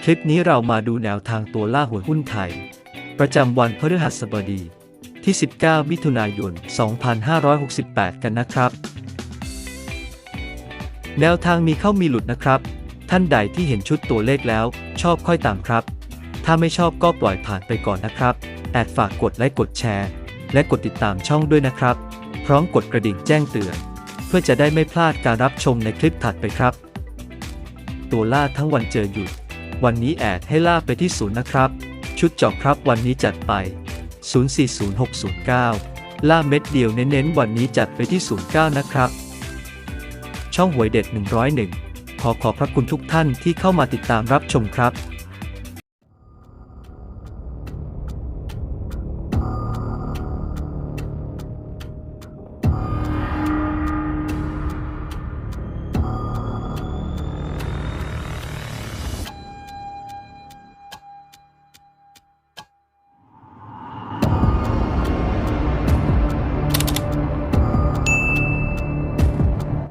คลิปนี้เรามาดูแนวทางตัวล่าหวยหุ้นไทย ประจำวันพฤหัสบดี ที่ 19 มิถุนายน 2568 กันนะครับ แนวทางมีเข้ามีหลุดนะครับ ท่านใดที่เห็นชุดตัวเลขแล้ว ชอบค่อยตามครับ ถ้าไม่ชอบก็ปล่อยผ่านไปก่อนนะครับแอดฝากกดไลค์กดแชร์ และกดติดตามช่องด้วยนะครับ พร้อมกดกระดิ่งแจ้งเตือนเพื่อจะได้ไม่พลาดการรับชมในคลิปถัดไปครับ ตัวล่าทั้งวันเจอหยุด วันนี้แอดให้ล่าไปที่ศูนย์นะครับ ชุดเจอกครับวันนี้จัดไป 040609 ล่าเม็ดเดียวเน้นๆ วันนี้จัดไปที่ 09 นะครับ ช่องหวยเด็ด 101 ขอขอบพระคุณทุกท่านที่เข้ามาติดตามรับชมครับ